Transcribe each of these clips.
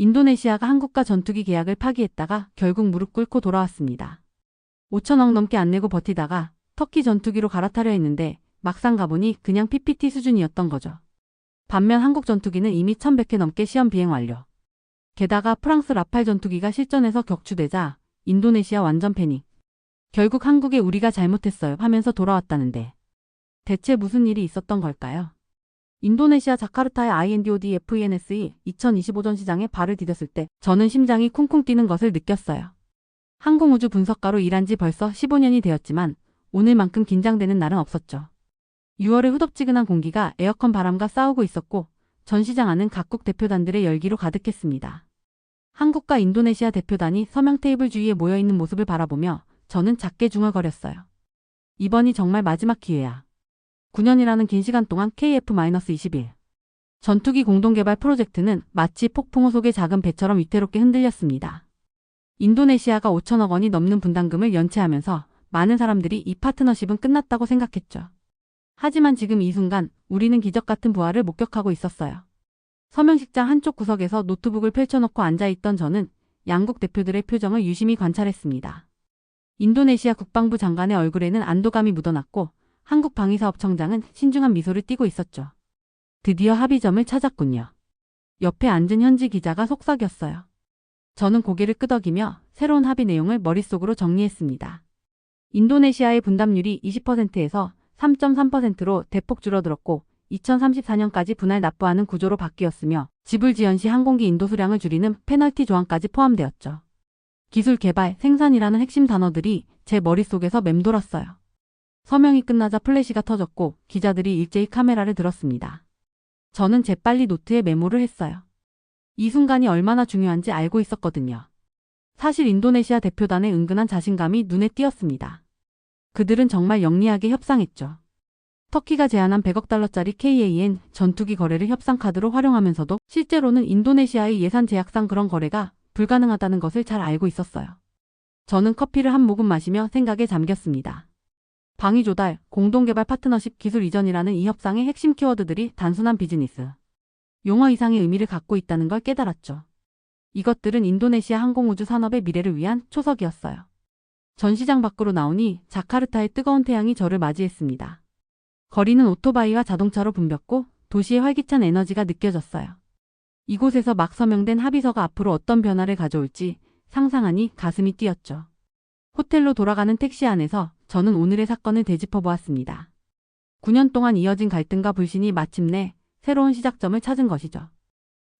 인도네시아가 한국과 전투기 계약을 파기했다가 결국 무릎 꿇고 돌아왔습니다. 5천억 넘게 안 내고 버티다가 터키 전투기로 갈아타려 했는데 막상 가보니 그냥 PPT 수준이었던 거죠. 반면 한국 전투기는 이미 1100회 넘게 시험 비행 완료. 게다가 프랑스 라팔 전투기가 실전에서 격추되자 인도네시아 완전 패닉. 결국 한국에 우리가 잘못했어요 하면서 돌아왔다는데 대체 무슨 일이 있었던 걸까요? 인도네시아 자카르타의 INDOD FENSE 2025전 시장에 발을 디뎠을 때 저는 심장이 쿵쿵 뛰는 것을 느꼈어요. 항공우주 분석가로 일한 지 벌써 15년이 되었지만 오늘만큼 긴장되는 날은 없었죠. 6월의 후덥지근한 공기가 에어컨 바람과 싸우고 있었고 전 시장 안은 각국 대표단들의 열기로 가득했습니다. 한국과 인도네시아 대표단이 서명 테이블 주위에 모여있는 모습을 바라보며 저는 작게 중얼거렸어요. 이번이 정말 마지막 기회야. 9년이라는 긴 시간 동안 KF-21 전투기 공동개발 프로젝트는 마치 폭풍우 속의 작은 배처럼 위태롭게 흔들렸습니다. 인도네시아가 5천억 원이 넘는 분담금을 연체하면서 많은 사람들이 이 파트너십은 끝났다고 생각했죠. 하지만 지금 이 순간 우리는 기적 같은 부활을 목격하고 있었어요. 서명식장 한쪽 구석에서 노트북을 펼쳐놓고 앉아있던 저는 양국 대표들의 표정을 유심히 관찰했습니다. 인도네시아 국방부 장관의 얼굴에는 안도감이 묻어났고 한국 방위사업청장은 신중한 미소를 띠고 있었죠. 드디어 합의점을 찾았군요. 옆에 앉은 현지 기자가 속삭였어요. 저는 고개를 끄덕이며 새로운 합의 내용을 머릿속으로 정리했습니다. 인도네시아의 분담률이 20%에서 3.3%로 대폭 줄어들었고 2034년까지 분할 납부하는 구조로 바뀌었으며 지불 지연 시 항공기 인도 수량을 줄이는 페널티 조항까지 포함되었죠. 기술 개발, 생산이라는 핵심 단어들이 제 머릿속에서 맴돌았어요. 서명이 끝나자 플래시가 터졌고 기자들이 일제히 카메라를 들었습니다. 저는 재빨리 노트에 메모를 했어요. 이 순간이 얼마나 중요한지 알고 있었거든요. 사실 인도네시아 대표단의 은근한 자신감이 눈에 띄었습니다. 그들은 정말 영리하게 협상했죠. 터키가 제안한 100억 달러짜리 KAN 전투기 거래를 협상 카드로 활용하면서도 실제로는 인도네시아의 예산 제약상 그런 거래가 불가능하다는 것을 잘 알고 있었어요. 저는 커피를 한 모금 마시며 생각에 잠겼습니다. 방위 조달, 공동개발 파트너십 기술 이전이라는 이 협상의 핵심 키워드들이 단순한 비즈니스, 용어 이상의 의미를 갖고 있다는 걸 깨달았죠. 이것들은 인도네시아 항공우주 산업의 미래를 위한 초석이었어요. 전시장 밖으로 나오니 자카르타의 뜨거운 태양이 저를 맞이했습니다. 거리는 오토바이와 자동차로 붐볐고 도시의 활기찬 에너지가 느껴졌어요. 이곳에서 막 서명된 합의서가 앞으로 어떤 변화를 가져올지 상상하니 가슴이 뛰었죠. 호텔로 돌아가는 택시 안에서 저는 오늘의 사건을 되짚어 보았습니다. 9년 동안 이어진 갈등과 불신이 마침내 새로운 시작점을 찾은 것이죠.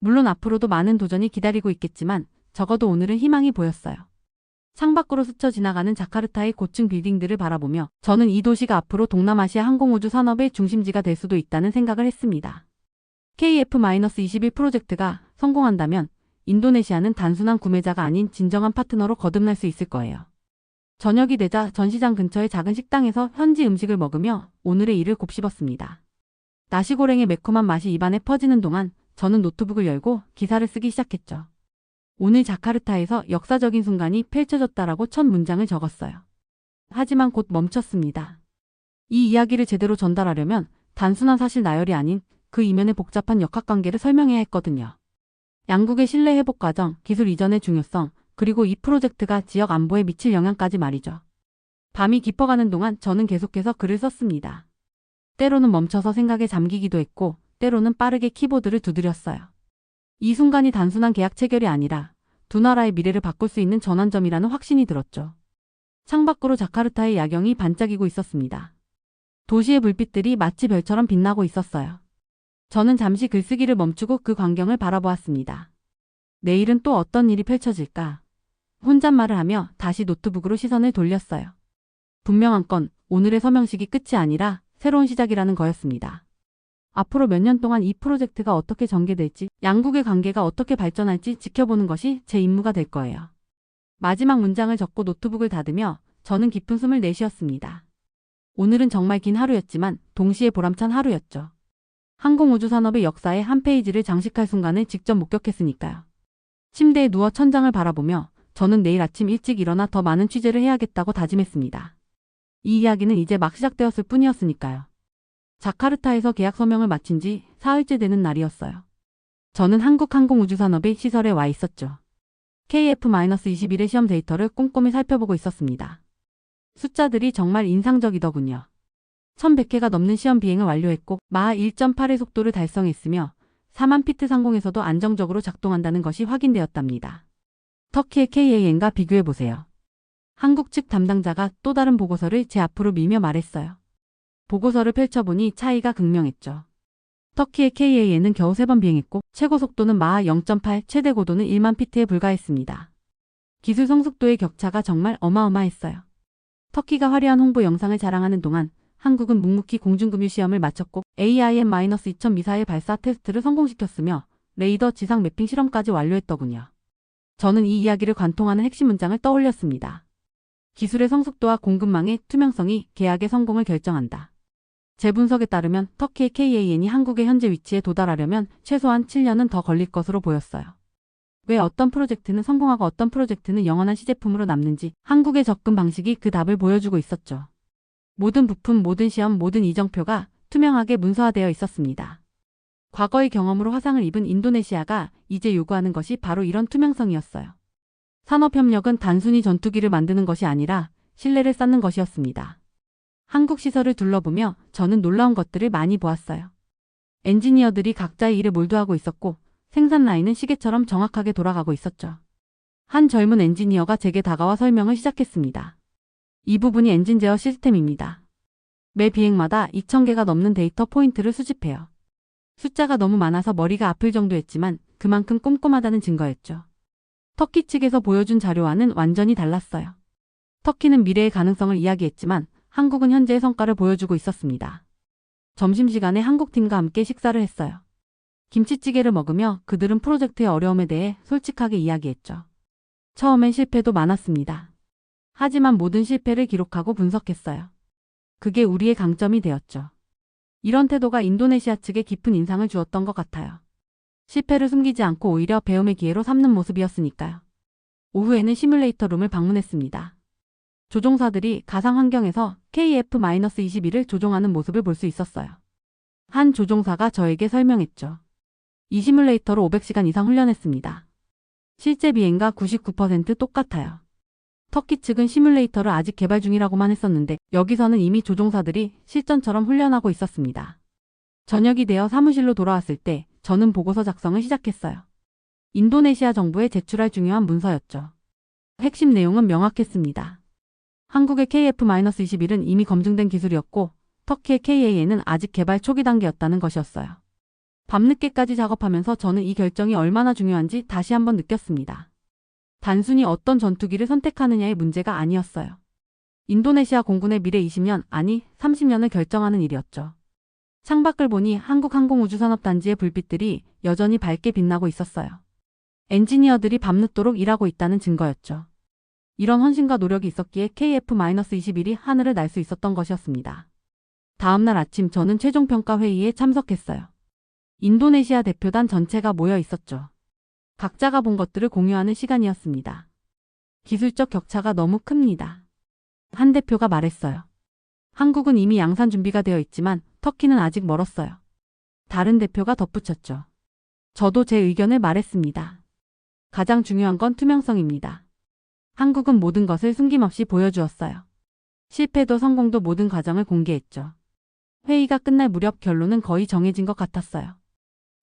물론 앞으로도 많은 도전이 기다리고 있겠지만 적어도 오늘은 희망이 보였어요. 창밖으로 스쳐 지나가는 자카르타의 고층 빌딩들을 바라보며 저는 이 도시가 앞으로 동남아시아 항공우주 산업의 중심지가 될 수도 있다는 생각을 했습니다. KF-21 프로젝트가 성공한다면 인도네시아는 단순한 구매자가 아닌 진정한 파트너로 거듭날 수 있을 거예요. 저녁이 되자 전시장 근처의 작은 식당에서 현지 음식을 먹으며 오늘의 일을 곱씹었습니다. 나시고랭의 매콤한 맛이 입안에 퍼지는 동안 저는 노트북을 열고 기사를 쓰기 시작했죠. 오늘 자카르타에서 역사적인 순간이 펼쳐졌다라고 첫 문장을 적었어요. 하지만 곧 멈췄습니다. 이 이야기를 제대로 전달하려면 단순한 사실 나열이 아닌 그 이면의 복잡한 역학관계를 설명해야 했거든요. 양국의 신뢰 회복 과정, 기술 이전의 중요성, 그리고 이 프로젝트가 지역 안보에 미칠 영향까지 말이죠. 밤이 깊어가는 동안 저는 계속해서 글을 썼습니다. 때로는 멈춰서 생각에 잠기기도 했고, 때로는 빠르게 키보드를 두드렸어요. 이 순간이 단순한 계약 체결이 아니라 두 나라의 미래를 바꿀 수 있는 전환점이라는 확신이 들었죠. 창밖으로 자카르타의 야경이 반짝이고 있었습니다. 도시의 불빛들이 마치 별처럼 빛나고 있었어요. 저는 잠시 글쓰기를 멈추고 그 광경을 바라보았습니다. 내일은 또 어떤 일이 펼쳐질까? 혼잣말을 하며 다시 노트북으로 시선을 돌렸어요. 분명한 건 오늘의 서명식이 끝이 아니라 새로운 시작이라는 거였습니다. 앞으로 몇 년 동안 이 프로젝트가 어떻게 전개될지, 양국의 관계가 어떻게 발전할지 지켜보는 것이 제 임무가 될 거예요. 마지막 문장을 적고 노트북을 닫으며 저는 깊은 숨을 내쉬었습니다. 오늘은 정말 긴 하루였지만 동시에 보람찬 하루였죠. 항공우주 산업의 역사의 한 페이지를 장식할 순간을 직접 목격했으니까요. 침대에 누워 천장을 바라보며 저는 내일 아침 일찍 일어나 더 많은 취재를 해야겠다고 다짐했습니다. 이 이야기는 이제 막 시작되었을 뿐이었으니까요. 자카르타에서 계약 서명을 마친 지 사흘째 되는 날이었어요. 저는 한국항공우주산업의 시설에 와 있었죠. KF-21의 시험 데이터를 꼼꼼히 살펴보고 있었습니다. 숫자들이 정말 인상적이더군요. 1100회가 넘는 시험 비행을 완료했고 마하 1.8의 속도를 달성했으며 4만 피트 상공에서도 안정적으로 작동한다는 것이 확인되었답니다. 터키의 KAN과 비교해 보세요. 한국 측 담당자가 또 다른 보고서를 제 앞으로 밀며 말했어요. 보고서를 펼쳐보니 차이가 극명했죠. 터키의 KAN은 겨우 3번 비행했고 최고 속도는 마하 0.8, 최대 고도는 1만 피트에 불과했습니다. 기술 성숙도의 격차가 정말 어마어마했어요. 터키가 화려한 홍보 영상을 자랑하는 동안 한국은 묵묵히 공중급유 시험을 마쳤고 AIM-2000 미사일 발사 테스트를 성공시켰으며 레이더 지상 매핑 실험까지 완료했더군요. 저는 이 이야기를 관통하는 핵심 문장을 떠올렸습니다. 기술의 성숙도와 공급망의 투명성이 계약의 성공을 결정한다. 제 분석에 따르면 터키의 KAN이 한국의 현재 위치에 도달하려면 최소한 7년은 더 걸릴 것으로 보였어요. 왜 어떤 프로젝트는 성공하고 어떤 프로젝트는 영원한 시제품으로 남는지 한국의 접근 방식이 그 답을 보여주고 있었죠. 모든 부품, 모든 시험, 모든 이정표가 투명하게 문서화되어 있었습니다. 과거의 경험으로 화상을 입은 인도네시아가 이제 요구하는 것이 바로 이런 투명성이었어요. 산업협력은 단순히 전투기를 만드는 것이 아니라 신뢰를 쌓는 것이었습니다. 한국 시설을 둘러보며 저는 놀라운 것들을 많이 보았어요. 엔지니어들이 각자의 일에 몰두하고 있었고 생산 라인은 시계처럼 정확하게 돌아가고 있었죠. 한 젊은 엔지니어가 제게 다가와 설명을 시작했습니다. 이 부분이 엔진 제어 시스템입니다. 매 비행마다 2,000개가 넘는 데이터 포인트를 수집해요. 숫자가 너무 많아서 머리가 아플 정도였지만 그만큼 꼼꼼하다는 증거였죠. 터키 측에서 보여준 자료와는 완전히 달랐어요. 터키는 미래의 가능성을 이야기했지만 한국은 현재의 성과를 보여주고 있었습니다. 점심시간에 한국팀과 함께 식사를 했어요. 김치찌개를 먹으며 그들은 프로젝트의 어려움에 대해 솔직하게 이야기했죠. 처음엔 실패도 많았습니다. 하지만 모든 실패를 기록하고 분석했어요. 그게 우리의 강점이 되었죠. 이런 태도가 인도네시아 측에 깊은 인상을 주었던 것 같아요. 실패를 숨기지 않고 오히려 배움의 기회로 삼는 모습이었으니까요. 오후에는 시뮬레이터 룸을 방문했습니다. 조종사들이 가상 환경에서 KF-21을 조종하는 모습을 볼 수 있었어요. 한 조종사가 저에게 설명했죠. 이 시뮬레이터로 500시간 이상 훈련했습니다. 실제 비행과 99% 똑같아요. 터키 측은 시뮬레이터를 아직 개발 중이라고만 했었는데 여기서는 이미 조종사들이 실전처럼 훈련하고 있었습니다. 저녁이 되어 사무실로 돌아왔을 때 저는 보고서 작성을 시작했어요. 인도네시아 정부에 제출할 중요한 문서였죠. 핵심 내용은 명확했습니다. 한국의 KF-21은 이미 검증된 기술이었고 터키의 KAN은 아직 개발 초기 단계였다는 것이었어요. 밤늦게까지 작업하면서 저는 이 결정이 얼마나 중요한지 다시 한번 느꼈습니다. 단순히 어떤 전투기를 선택하느냐의 문제가 아니었어요. 인도네시아 공군의 미래 20년, 아니 30년을 결정하는 일이었죠. 창밖을 보니 한국항공우주산업단지의 불빛들이 여전히 밝게 빛나고 있었어요. 엔지니어들이 밤늦도록 일하고 있다는 증거였죠. 이런 헌신과 노력이 있었기에 KF-21이 하늘을 날 수 있었던 것이었습니다. 다음날 아침 저는 최종평가 회의에 참석했어요. 인도네시아 대표단 전체가 모여 있었죠. 각자가 본 것들을 공유하는 시간이었습니다. 기술적 격차가 너무 큽니다. 한 대표가 말했어요. 한국은 이미 양산 준비가 되어 있지만 터키는 아직 멀었어요. 다른 대표가 덧붙였죠. 저도 제 의견을 말했습니다. 가장 중요한 건 투명성입니다. 한국은 모든 것을 숨김없이 보여주었어요. 실패도 성공도 모든 과정을 공개했죠. 회의가 끝날 무렵 결론은 거의 정해진 것 같았어요.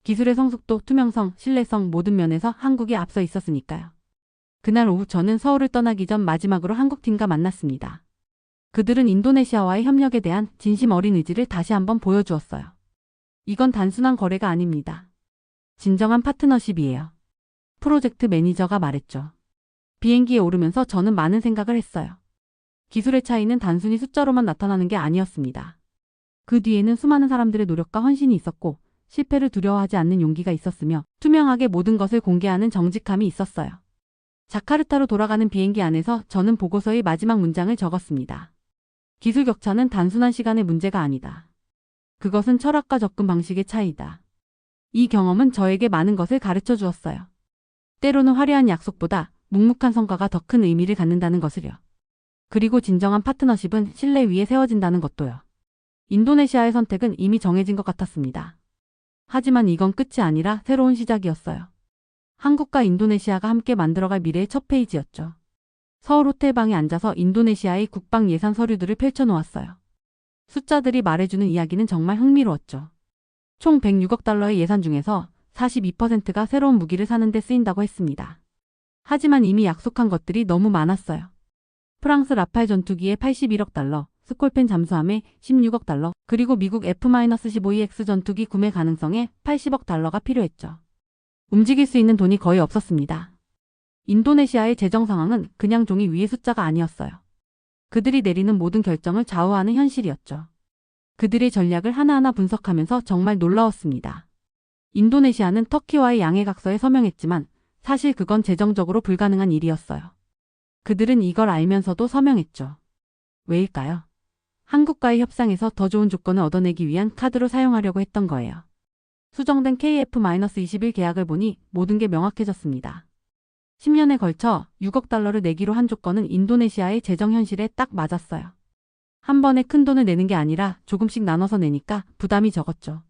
기술의 성숙도, 투명성, 신뢰성 모든 면에서 한국이 앞서 있었으니까요. 그날 오후 저는 서울을 떠나기 전 마지막으로 한국팀과 만났습니다. 그들은 인도네시아와의 협력에 대한 진심 어린 의지를 다시 한번 보여주었어요. 이건 단순한 거래가 아닙니다. 진정한 파트너십이에요. 프로젝트 매니저가 말했죠. 비행기에 오르면서 저는 많은 생각을 했어요. 기술의 차이는 단순히 숫자로만 나타나는 게 아니었습니다. 그 뒤에는 수많은 사람들의 노력과 헌신이 있었고 실패를 두려워하지 않는 용기가 있었으며 투명하게 모든 것을 공개하는 정직함이 있었어요. 자카르타로 돌아가는 비행기 안에서 저는 보고서의 마지막 문장을 적었습니다. 기술 격차는 단순한 시간의 문제가 아니다. 그것은 철학과 접근 방식의 차이다. 이 경험은 저에게 많은 것을 가르쳐 주었어요. 때로는 화려한 약속보다 묵묵한 성과가 더 큰 의미를 갖는다는 것을요. 그리고 진정한 파트너십은 신뢰 위에 세워진다는 것도요. 인도네시아의 선택은 이미 정해진 것 같았습니다. 하지만 이건 끝이 아니라 새로운 시작이었어요. 한국과 인도네시아가 함께 만들어갈 미래의 첫 페이지였죠. 서울 호텔방에 앉아서 인도네시아의 국방 예산 서류들을 펼쳐놓았어요. 숫자들이 말해주는 이야기는 정말 흥미로웠죠. 총 106억 달러의 예산 중에서 42%가 새로운 무기를 사는 데 쓰인다고 했습니다. 하지만 이미 약속한 것들이 너무 많았어요. 프랑스 라팔 전투기에 81억 달러, 스콜펜 잠수함에 16억 달러, 그리고 미국 F-15EX 전투기 구매 가능성에 80억 달러가 필요했죠. 움직일 수 있는 돈이 거의 없었습니다. 인도네시아의 재정 상황은 그냥 종이 위의 숫자가 아니었어요. 그들이 내리는 모든 결정을 좌우하는 현실이었죠. 그들의 전략을 하나하나 분석하면서 정말 놀라웠습니다. 인도네시아는 터키와의 양해각서에 서명했지만 사실 그건 재정적으로 불가능한 일이었어요. 그들은 이걸 알면서도 서명했죠. 왜일까요? 한국과의 협상에서 더 좋은 조건을 얻어내기 위한 카드로 사용하려고 했던 거예요. 수정된 KF-21 계약을 보니 모든 게 명확해졌습니다. 10년에 걸쳐 6억 달러를 내기로 한 조건은 인도네시아의 재정 현실에 딱 맞았어요. 한 번에 큰 돈을 내는 게 아니라 조금씩 나눠서 내니까 부담이 적었죠.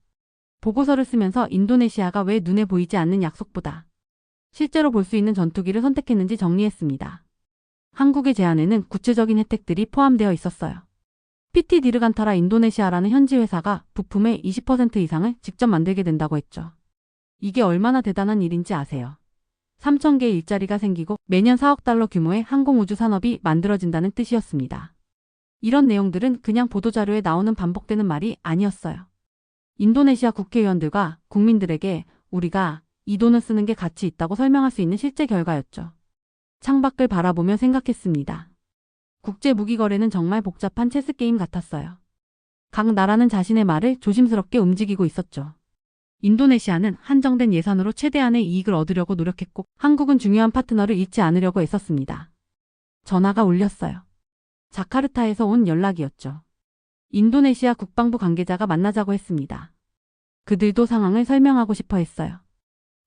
보고서를 쓰면서 인도네시아가 왜 눈에 보이지 않는 약속보다 실제로 볼 수 있는 전투기를 선택했는지 정리했습니다. 한국의 제안에는 구체적인 혜택들이 포함되어 있었어요. PT 디르간타라 인도네시아라는 현지 회사가 부품의 20% 이상을 직접 만들게 된다고 했죠. 이게 얼마나 대단한 일인지 아세요? 3,000개의 일자리가 생기고 매년 4억 달러 규모의 항공우주 산업이 만들어진다는 뜻이었습니다. 이런 내용들은 그냥 보도자료에 나오는 반복되는 말이 아니었어요. 인도네시아 국회의원들과 국민들에게 우리가 이 돈을 쓰는 게 가치 있다고 설명할 수 있는 실제 결과였죠. 창밖을 바라보며 생각했습니다. 국제 무기 거래는 정말 복잡한 체스 게임 같았어요. 각 나라는 자신의 말을 조심스럽게 움직이고 있었죠. 인도네시아는 한정된 예산으로 최대한의 이익을 얻으려고 노력했고 한국은 중요한 파트너를 잃지 않으려고 애썼습니다. 전화가 울렸어요. 자카르타에서 온 연락이었죠. 인도네시아 국방부 관계자가 만나자고 했습니다. 그들도 상황을 설명하고 싶어 했어요.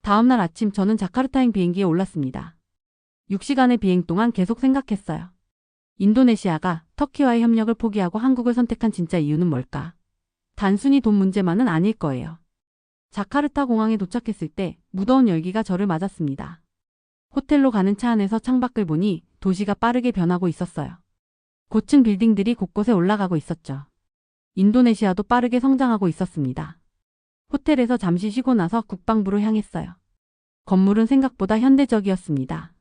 다음날 아침 저는 자카르타행 비행기에 올랐습니다. 6시간의 비행 동안 계속 생각했어요. 인도네시아가 터키와의 협력을 포기하고 한국을 선택한 진짜 이유는 뭘까? 단순히 돈 문제만은 아닐 거예요. 자카르타 공항에 도착했을 때 무더운 열기가 저를 맞았습니다. 호텔로 가는 차 안에서 창밖을 보니 도시가 빠르게 변하고 있었어요. 고층 빌딩들이 곳곳에 올라가고 있었죠. 인도네시아도 빠르게 성장하고 있었습니다. 호텔에서 잠시 쉬고 나서 국방부로 향했어요. 건물은 생각보다 현대적이었습니다.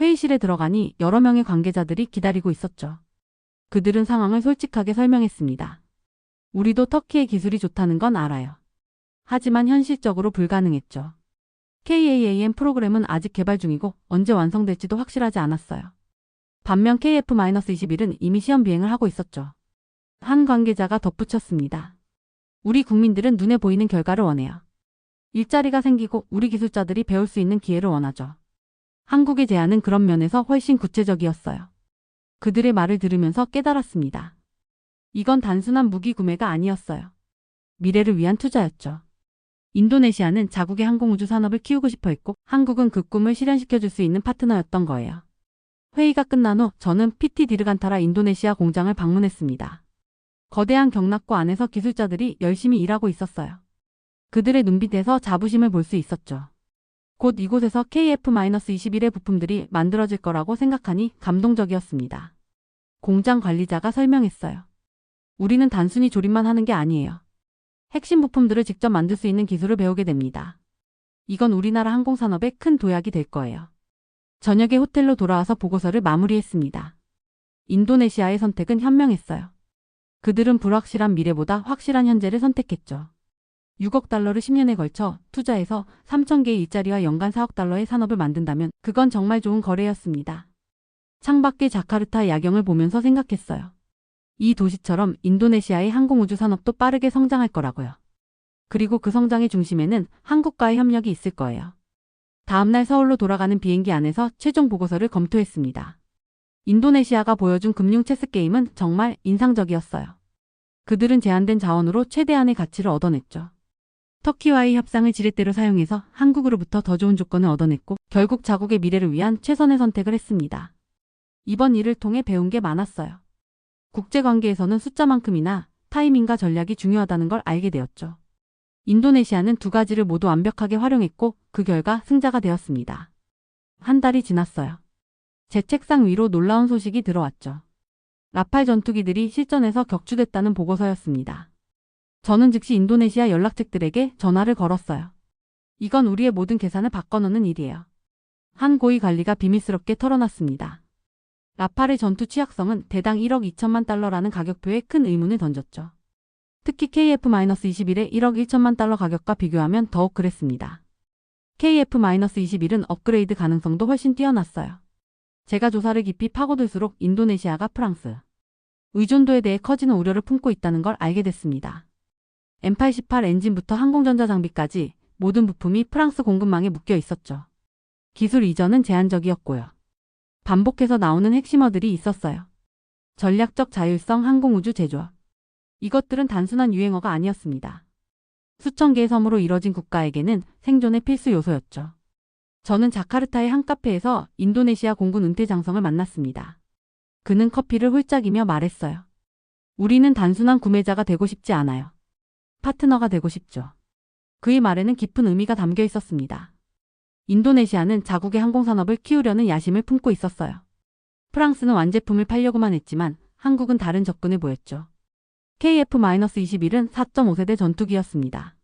회의실에 들어가니 여러 명의 관계자들이 기다리고 있었죠. 그들은 상황을 솔직하게 설명했습니다. 우리도 터키의 기술이 좋다는 건 알아요. 하지만 현실적으로 불가능했죠. KAAM 프로그램은 아직 개발 중이고 언제 완성될지도 확실하지 않았어요. 반면 KF-21은 이미 시험 비행을 하고 있었죠. 한 관계자가 덧붙였습니다. 우리 국민들은 눈에 보이는 결과를 원해요. 일자리가 생기고 우리 기술자들이 배울 수 있는 기회를 원하죠. 한국의 제안은 그런 면에서 훨씬 구체적이었어요. 그들의 말을 들으면서 깨달았습니다. 이건 단순한 무기 구매가 아니었어요. 미래를 위한 투자였죠. 인도네시아는 자국의 항공우주 산업을 키우고 싶어 했고 한국은 그 꿈을 실현시켜 줄 수 있는 파트너였던 거예요. 회의가 끝난 후 저는 PT 디르간타라 인도네시아 공장을 방문했습니다. 거대한 경락고 안에서 기술자들이 열심히 일하고 있었어요. 그들의 눈빛에서 자부심을 볼 수 있었죠. 곧 이곳에서 KF-21의 부품들이 만들어질 거라고 생각하니 감동적이었습니다. 공장 관리자가 설명했어요. 우리는 단순히 조립만 하는 게 아니에요. 핵심 부품들을 직접 만들 수 있는 기술을 배우게 됩니다. 이건 우리나라 항공산업의 큰 도약이 될 거예요. 저녁에 호텔로 돌아와서 보고서를 마무리했습니다. 인도네시아의 선택은 현명했어요. 그들은 불확실한 미래보다 확실한 현재를 선택했죠. 6억 달러를 10년에 걸쳐 투자해서 3천 개의 일자리와 연간 4억 달러의 산업을 만든다면 그건 정말 좋은 거래였습니다. 창밖의 자카르타 야경을 보면서 생각했어요. 이 도시처럼 인도네시아의 항공우주 산업도 빠르게 성장할 거라고요. 그리고 그 성장의 중심에는 한국과의 협력이 있을 거예요. 다음날 서울로 돌아가는 비행기 안에서 최종 보고서를 검토했습니다. 인도네시아가 보여준 금융 체스 게임은 정말 인상적이었어요. 그들은 제한된 자원으로 최대한의 가치를 얻어냈죠. 터키와의 협상을 지렛대로 사용해서 한국으로부터 더 좋은 조건을 얻어냈고 결국 자국의 미래를 위한 최선의 선택을 했습니다. 이번 일을 통해 배운 게 많았어요. 국제관계에서는 숫자만큼이나 타이밍과 전략이 중요하다는 걸 알게 되었죠. 인도네시아는 두 가지를 모두 완벽하게 활용했고 그 결과 승자가 되었습니다. 한 달이 지났어요. 제 책상 위로 놀라운 소식이 들어왔죠. 라팔 전투기들이 실전에서 격추됐다는 보고서였습니다. 저는 즉시 인도네시아 연락책들에게 전화를 걸었어요. 이건 우리의 모든 계산을 바꿔놓는 일이에요. 한 고위 관리가 비밀스럽게 털어놨습니다. 라팔의 전투 취약성은 대당 1억 2천만 달러라는 가격표에 큰 의문을 던졌죠. 특히 KF-21의 1억 1천만 달러 가격과 비교하면 더욱 그랬습니다. KF-21은 업그레이드 가능성도 훨씬 뛰어났어요. 제가 조사를 깊이 파고들수록 인도네시아가 프랑스 의존도에 대해 커지는 우려를 품고 있다는 걸 알게 됐습니다. M88 엔진부터 항공전자 장비까지 모든 부품이 프랑스 공급망에 묶여 있었죠. 기술 이전은 제한적이었고요. 반복해서 나오는 핵심어들이 있었어요. 전략적 자율성 항공우주 제조업. 이것들은 단순한 유행어가 아니었습니다. 수천 개의 섬으로 이뤄진 국가에게는 생존의 필수 요소였죠. 저는 자카르타의 한 카페에서 인도네시아 공군 은퇴 장성을 만났습니다. 그는 커피를 홀짝이며 말했어요. 우리는 단순한 구매자가 되고 싶지 않아요. 파트너가 되고 싶죠. 그의 말에는 깊은 의미가 담겨 있었습니다. 인도네시아는 자국의 항공산업을 키우려는 야심을 품고 있었어요. 프랑스는 완제품을 팔려고만 했지만 한국은 다른 접근을 보였죠. KF-21은 4.5세대 전투기였습니다.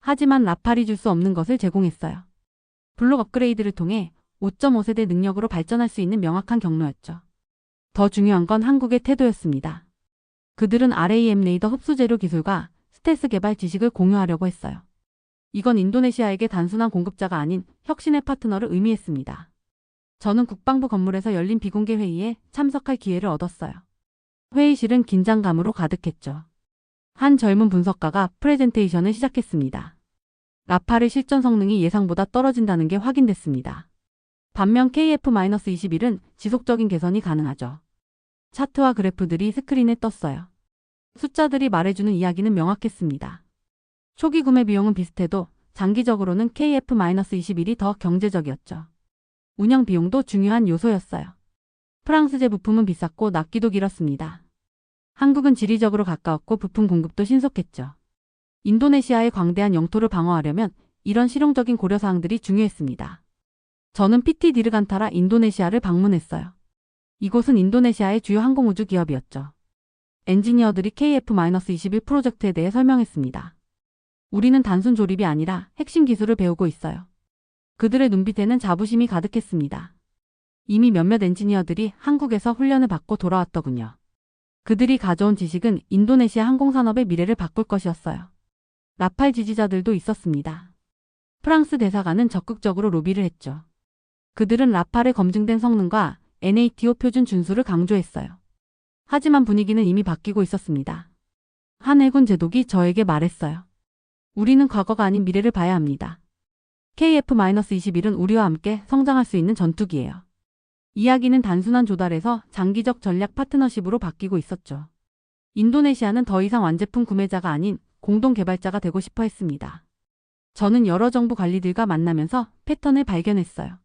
하지만 라팔이 줄 수 없는 것을 제공했어요. 블록 업그레이드를 통해 5.5세대 능력으로 발전할 수 있는 명확한 경로였죠. 더 중요한 건 한국의 태도였습니다. 그들은 RAM 레이더 흡수 재료 기술과 스텔스 개발 지식을 공유하려고 했어요. 이건 인도네시아에게 단순한 공급자가 아닌 혁신의 파트너를 의미했습니다. 저는 국방부 건물에서 열린 비공개 회의에 참석할 기회를 얻었어요. 회의실은 긴장감으로 가득했죠. 한 젊은 분석가가 프레젠테이션을 시작했습니다. 라팔의 실전 성능이 예상보다 떨어진다는 게 확인됐습니다. 반면 KF-21은 지속적인 개선이 가능하죠. 차트와 그래프들이 스크린에 떴어요. 숫자들이 말해주는 이야기는 명확했습니다. 초기 구매 비용은 비슷해도 장기적으로는 KF-21이 더 경제적이었죠. 운영 비용도 중요한 요소였어요. 프랑스제 부품은 비쌌고 납기도 길었습니다. 한국은 지리적으로 가까웠고 부품 공급도 신속했죠. 인도네시아의 광대한 영토를 방어하려면 이런 실용적인 고려사항들이 중요했습니다. 저는 PT 디르간타라 인도네시아를 방문했어요. 이곳은 인도네시아의 주요 항공우주 기업이었죠. 엔지니어들이 KF-21 프로젝트에 대해 설명했습니다. 우리는 단순 조립이 아니라 핵심 기술을 배우고 있어요. 그들의 눈빛에는 자부심이 가득했습니다. 이미 몇몇 엔지니어들이 한국에서 훈련을 받고 돌아왔더군요. 그들이 가져온 지식은 인도네시아 항공산업의 미래를 바꿀 것이었어요. 라팔 지지자들도 있었습니다. 프랑스 대사관은 적극적으로 로비를 했죠. 그들은 라팔의 검증된 성능과 NATO 표준 준수를 강조했어요. 하지만 분위기는 이미 바뀌고 있었습니다. 한 해군 제독이 저에게 말했어요. 우리는 과거가 아닌 미래를 봐야 합니다. KF-21은 우리와 함께 성장할 수 있는 전투기예요. 이야기는 단순한 조달에서 장기적 전략 파트너십으로 바뀌고 있었죠. 인도네시아는 더 이상 완제품 구매자가 아닌 공동 개발자가 되고 싶어 했습니다. 저는 여러 정부 관리들과 만나면서 패턴을 발견했어요.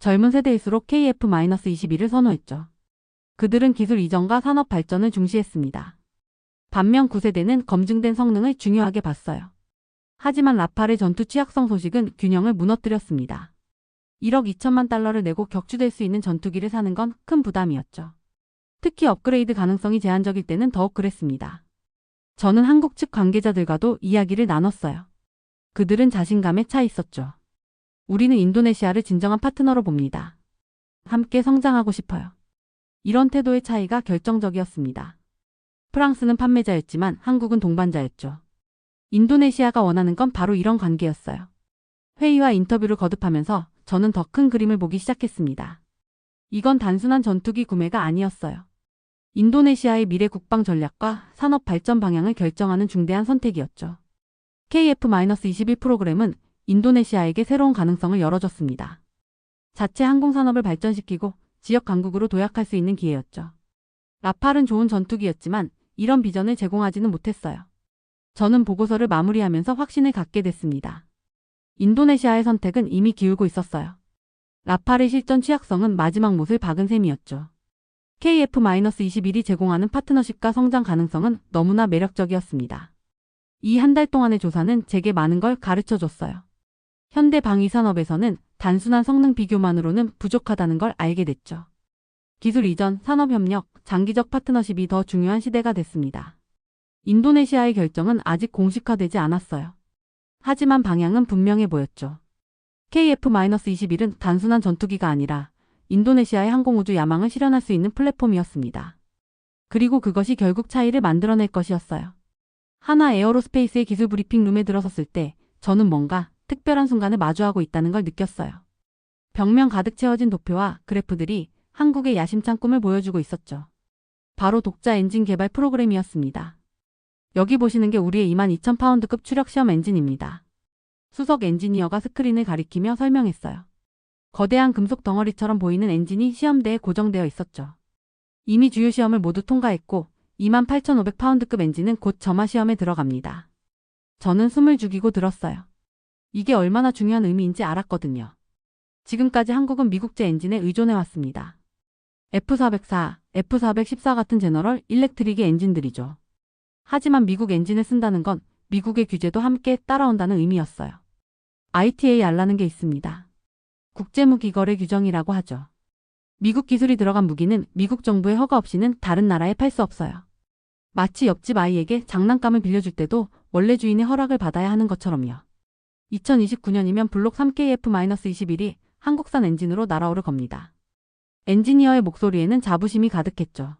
젊은 세대일수록 KF-21을 선호했죠. 그들은 기술 이전과 산업 발전을 중시했습니다. 반면 9세대는 검증된 성능을 중요하게 봤어요. 하지만 라팔의 전투 취약성 소식은 균형을 무너뜨렸습니다. 1억 2천만 달러를 내고 격추될 수 있는 전투기를 사는 건 큰 부담이었죠. 특히 업그레이드 가능성이 제한적일 때는 더욱 그랬습니다. 저는 한국 측 관계자들과도 이야기를 나눴어요. 그들은 자신감에 차 있었죠. 우리는 인도네시아를 진정한 파트너로 봅니다. 함께 성장하고 싶어요. 이런 태도의 차이가 결정적이었습니다. 프랑스는 판매자였지만 한국은 동반자였죠. 인도네시아가 원하는 건 바로 이런 관계였어요. 회의와 인터뷰를 거듭하면서 저는 더 큰 그림을 보기 시작했습니다. 이건 단순한 전투기 구매가 아니었어요. 인도네시아의 미래 국방 전략과 산업 발전 방향을 결정하는 중대한 선택이었죠. KF-21 프로그램은 인도네시아에게 새로운 가능성을 열어줬습니다. 자체 항공산업을 발전시키고 지역 강국으로 도약할 수 있는 기회였죠. 라팔은 좋은 전투기였지만 이런 비전을 제공하지는 못했어요. 저는 보고서를 마무리하면서 확신을 갖게 됐습니다. 인도네시아의 선택은 이미 기울고 있었어요. 라팔의 실전 취약성은 마지막 못을 박은 셈이었죠. KF-21이 제공하는 파트너십과 성장 가능성은 너무나 매력적이었습니다. 이 한 달 동안의 조사는 제게 많은 걸 가르쳐 줬어요. 현대 방위산업에서는 단순한 성능 비교만으로는 부족하다는 걸 알게 됐죠. 기술 이전, 산업협력, 장기적 파트너십이 더 중요한 시대가 됐습니다. 인도네시아의 결정은 아직 공식화되지 않았어요. 하지만 방향은 분명해 보였죠. KF-21은 단순한 전투기가 아니라 인도네시아의 항공우주 야망을 실현할 수 있는 플랫폼이었습니다. 그리고 그것이 결국 차이를 만들어낼 것이었어요. 하나 에어로스페이스의 기술 브리핑 룸에 들어섰을 때 저는 뭔가 특별한 순간을 마주하고 있다는 걸 느꼈어요. 벽면 가득 채워진 도표와 그래프들이 한국의 야심찬 꿈을 보여주고 있었죠. 바로 독자 엔진 개발 프로그램이었습니다. 여기 보시는 게 우리의 22,000파운드급 추력 시험 엔진입니다. 수석 엔지니어가 스크린을 가리키며 설명했어요. 거대한 금속 덩어리처럼 보이는 엔진이 시험대에 고정되어 있었죠. 이미 주요 시험을 모두 통과했고 28,500파운드급 엔진은 곧 점화 시험에 들어갑니다. 저는 숨을 죽이고 들었어요. 이게 얼마나 중요한 의미인지 알았거든요. 지금까지 한국은 미국제 엔진에 의존해왔습니다. F404, F414 같은 제너럴 일렉트릭의 엔진들이죠. 하지만 미국 엔진을 쓴다는 건 미국의 규제도 함께 따라온다는 의미였어요. ITAR라는 게 있습니다. 국제무기거래 규정이라고 하죠. 미국 기술이 들어간 무기는 미국 정부의 허가 없이는 다른 나라에 팔 수 없어요. 마치 옆집 아이에게 장난감을 빌려줄 때도 원래 주인의 허락을 받아야 하는 것처럼요. 2029년이면 블록 3KF-21이 한국산 엔진으로 날아오를 겁니다. 엔지니어의 목소리에는 자부심이 가득했죠.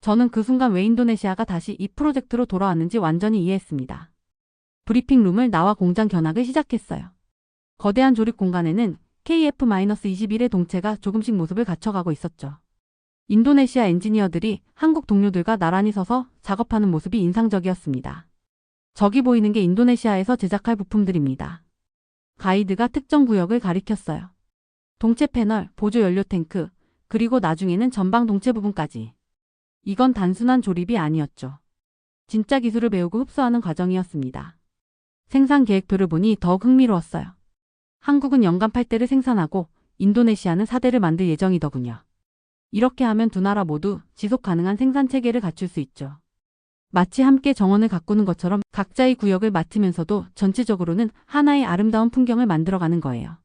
저는 그 순간 왜 인도네시아가 다시 이 프로젝트로 돌아왔는지 완전히 이해했습니다. 브리핑 룸을 나와 공장 견학을 시작했어요. 거대한 조립 공간에는 KF-21의 동체가 조금씩 모습을 갖춰가고 있었죠. 인도네시아 엔지니어들이 한국 동료들과 나란히 서서 작업하는 모습이 인상적이었습니다. 저기 보이는 게 인도네시아에서 제작할 부품들입니다. 가이드가 특정 구역을 가리켰어요. 동체 패널, 보조 연료 탱크, 그리고 나중에는 전방 동체 부분까지. 이건 단순한 조립이 아니었죠. 진짜 기술을 배우고 흡수하는 과정이었습니다. 생산 계획표를 보니 더욱 흥미로웠어요. 한국은 연간 8대를 생산하고 인도네시아는 4대를 만들 예정이더군요. 이렇게 하면 두 나라 모두 지속 가능한 생산 체계를 갖출 수 있죠. 마치 함께 정원을 가꾸는 것처럼 각자의 구역을 맡으면서도 전체적으로는 하나의 아름다운 풍경을 만들어가는 거예요.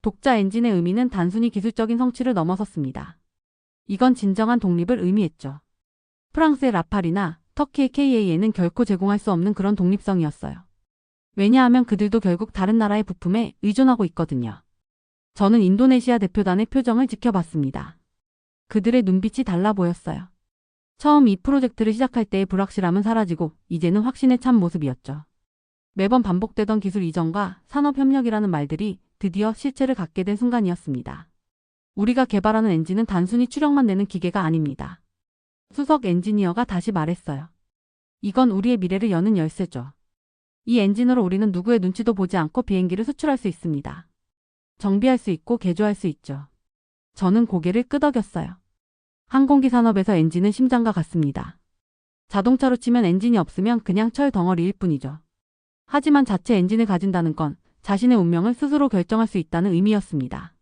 독자 엔진의 의미는 단순히 기술적인 성취를 넘어섰습니다. 이건 진정한 독립을 의미했죠. 프랑스의 라팔이나 터키의 KA에는 결코 제공할 수 없는 그런 독립성이었어요. 왜냐하면 그들도 결국 다른 나라의 부품에 의존하고 있거든요. 저는 인도네시아 대표단의 표정을 지켜봤습니다. 그들의 눈빛이 달라 보였어요. 처음 이 프로젝트를 시작할 때의 불확실함은 사라지고 이제는 확신에 찬 모습이었죠. 매번 반복되던 기술 이전과 산업협력이라는 말들이 드디어 실체를 갖게 된 순간이었습니다. 우리가 개발하는 엔진은 단순히 추력만 내는 기계가 아닙니다. 수석 엔지니어가 다시 말했어요. 이건 우리의 미래를 여는 열쇠죠. 이 엔진으로 우리는 누구의 눈치도 보지 않고 비행기를 수출할 수 있습니다. 정비할 수 있고 개조할 수 있죠. 저는 고개를 끄덕였어요. 항공기 산업에서 엔진은 심장과 같습니다. 자동차로 치면 엔진이 없으면 그냥 철 덩어리일 뿐이죠. 하지만 자체 엔진을 가진다는 건 자신의 운명을 스스로 결정할 수 있다는 의미였습니다.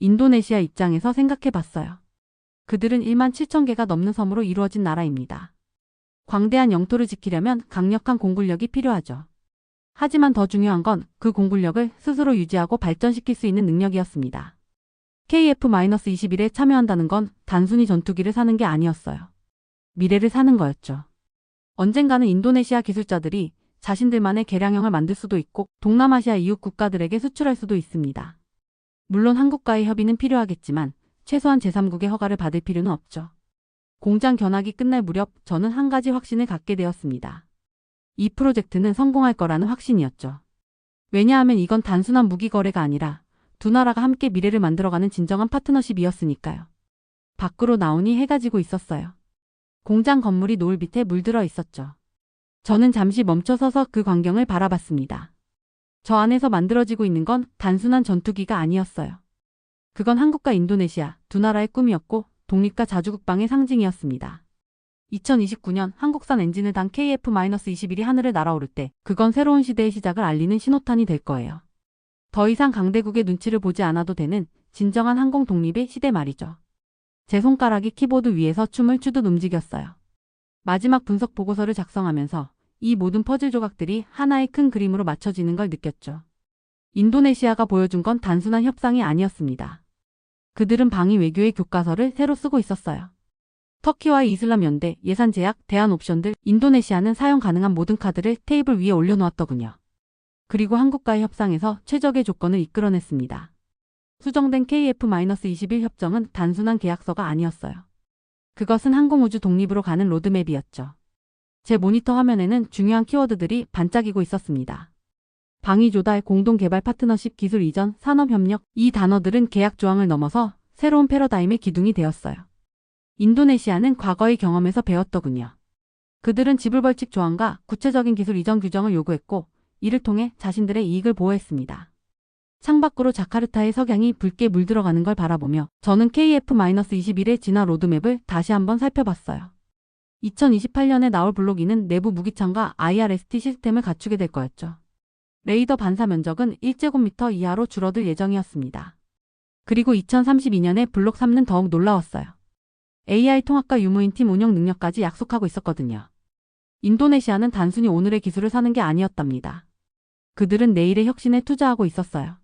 인도네시아 입장에서 생각해 봤어요. 그들은 1만 7천 개가 넘는 섬으로 이루어진 나라입니다. 광대한 영토를 지키려면 강력한 공군력이 필요하죠. 하지만 더 중요한 건 그 공군력을 스스로 유지하고 발전시킬 수 있는 능력이었습니다. KF-21에 참여한다는 건 단순히 전투기를 사는 게 아니었어요. 미래를 사는 거였죠. 언젠가는 인도네시아 기술자들이 자신들만의 개량형을 만들 수도 있고 동남아시아 이웃 국가들에게 수출할 수도 있습니다. 물론 한국과의 협의는 필요하겠지만 최소한 제3국의 허가를 받을 필요는 없죠. 공장 견학이 끝날 무렵 저는 한 가지 확신을 갖게 되었습니다. 이 프로젝트는 성공할 거라는 확신이었죠. 왜냐하면 이건 단순한 무기 거래가 아니라 두 나라가 함께 미래를 만들어가는 진정한 파트너십이었으니까요. 밖으로 나오니 해가 지고 있었어요. 공장 건물이 노을 빛에 물들어 있었죠. 저는 잠시 멈춰서서 그 광경을 바라봤습니다. 저 안에서 만들어지고 있는 건 단순한 전투기가 아니었어요. 그건 한국과 인도네시아 두 나라의 꿈이었고 독립과 자주국방의 상징이었습니다. 2029년 한국산 엔진을 단 KF-21이 하늘을 날아오를 때 그건 새로운 시대의 시작을 알리는 신호탄이 될 거예요. 더 이상 강대국의 눈치를 보지 않아도 되는 진정한 항공 독립의 시대 말이죠. 제 손가락이 키보드 위에서 춤을 추듯 움직였어요. 마지막 분석 보고서를 작성하면서 이 모든 퍼즐 조각들이 하나의 큰 그림으로 맞춰지는 걸 느꼈죠. 인도네시아가 보여준 건 단순한 협상이 아니었습니다. 그들은 방위 외교의 교과서를 새로 쓰고 있었어요. 터키와의 이슬람 연대, 예산 제약, 대안 옵션들, 인도네시아는 사용 가능한 모든 카드를 테이블 위에 올려놓았더군요. 그리고 한국과의 협상에서 최적의 조건을 이끌어냈습니다. 수정된 KF-21 협정은 단순한 계약서가 아니었어요. 그것은 항공우주 독립으로 가는 로드맵이었죠. 제 모니터 화면에는 중요한 키워드들이 반짝이고 있었습니다. 방위 조달, 공동 개발 파트너십, 기술 이전, 산업 협력, 이 단어들은 계약 조항을 넘어서 새로운 패러다임의 기둥이 되었어요. 인도네시아는 과거의 경험에서 배웠더군요. 그들은 지불벌칙 조항과 구체적인 기술 이전 규정을 요구했고 이를 통해 자신들의 이익을 보호했습니다. 창밖으로 자카르타의 석양이 붉게 물들어가는 걸 바라보며 저는 KF-21의 진화 로드맵을 다시 한번 살펴봤어요. 2028년에 나올 블록이는 내부 무기창과 IRST 시스템을 갖추게 될 거였죠. 레이더 반사 면적은 1제곱미터 이하로 줄어들 예정이었습니다. 그리고 2032년에 블록 3는 더욱 놀라웠어요. AI 통합과 유무인 팀 운영 능력까지 약속하고 있었거든요. 인도네시아는 단순히 오늘의 기술을 사는 게 아니었답니다. 그들은 내일의 혁신에 투자하고 있었어요.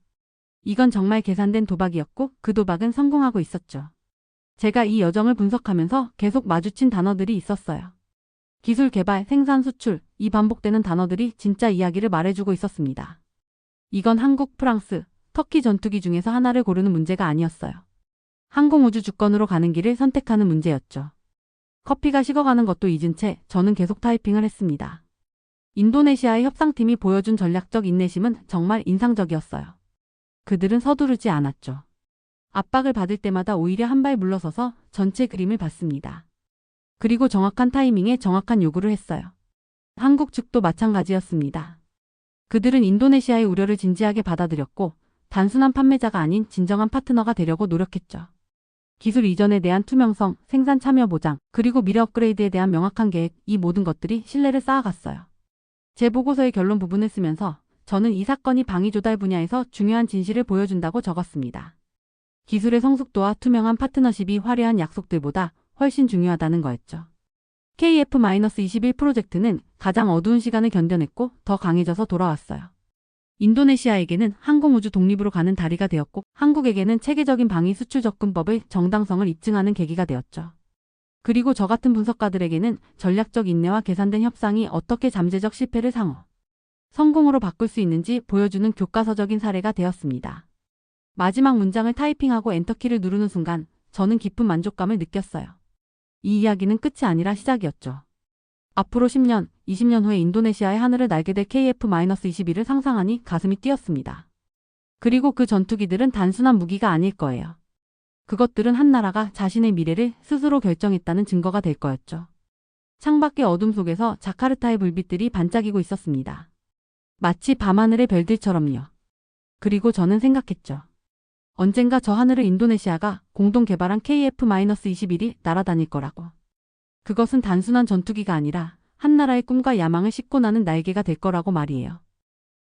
이건 정말 계산된 도박이었고 그 도박은 성공하고 있었죠. 제가 이 여정을 분석하면서 계속 마주친 단어들이 있었어요. 기술 개발, 생산, 수출, 이 반복되는 단어들이 진짜 이야기를 말해주고 있었습니다. 이건 한국, 프랑스, 터키 전투기 중에서 하나를 고르는 문제가 아니었어요. 항공우주 주권으로 가는 길을 선택하는 문제였죠. 커피가 식어가는 것도 잊은 채 저는 계속 타이핑을 했습니다. 인도네시아의 협상팀이 보여준 전략적 인내심은 정말 인상적이었어요. 그들은 서두르지 않았죠. 압박을 받을 때마다 오히려 한 발 물러서서 전체 그림을 봤습니다. 그리고 정확한 타이밍에 정확한 요구를 했어요. 한국 측도 마찬가지였습니다. 그들은 인도네시아의 우려를 진지하게 받아들였고 단순한 판매자가 아닌 진정한 파트너가 되려고 노력했죠. 기술 이전에 대한 투명성, 생산 참여 보장, 그리고 미래 업그레이드에 대한 명확한 계획, 이 모든 것들이 신뢰를 쌓아갔어요. 제 보고서의 결론 부분을 쓰면서 저는 이 사건이 방위 조달 분야에서 중요한 진실을 보여준다고 적었습니다. 기술의 성숙도와 투명한 파트너십이 화려한 약속들보다 훨씬 중요하다는 거였죠. KF-21 프로젝트는 가장 어두운 시간을 견뎌냈고 더 강해져서 돌아왔어요. 인도네시아에게는 항공우주 독립으로 가는 다리가 되었고 한국에게는 체계적인 방위 수출 접근법의 정당성을 입증하는 계기가 되었죠. 그리고 저 같은 분석가들에게는 전략적 인내와 계산된 협상이 어떻게 잠재적 실패를 상호, 성공으로 바꿀 수 있는지 보여주는 교과서적인 사례가 되었습니다. 마지막 문장을 타이핑하고 엔터키를 누르는 순간 저는 깊은 만족감을 느꼈어요. 이 이야기는 끝이 아니라 시작이었죠. 앞으로 10년, 20년 후에 인도네시아의 하늘을 날게 될 KF-21을 상상하니 가슴이 뛰었습니다. 그리고 그 전투기들은 단순한 무기가 아닐 거예요. 그것들은 한 나라가 자신의 미래를 스스로 결정했다는 증거가 될 거였죠. 창밖의 어둠 속에서 자카르타의 불빛들이 반짝이고 있었습니다. 마치 밤하늘의 별들처럼요. 그리고 저는 생각했죠. 언젠가 저 하늘을 인도네시아가 공동 개발한 KF-21이 날아다닐 거라고. 그것은 단순한 전투기가 아니라 한 나라의 꿈과 야망을 싣고 나는 날개가 될 거라고 말이에요.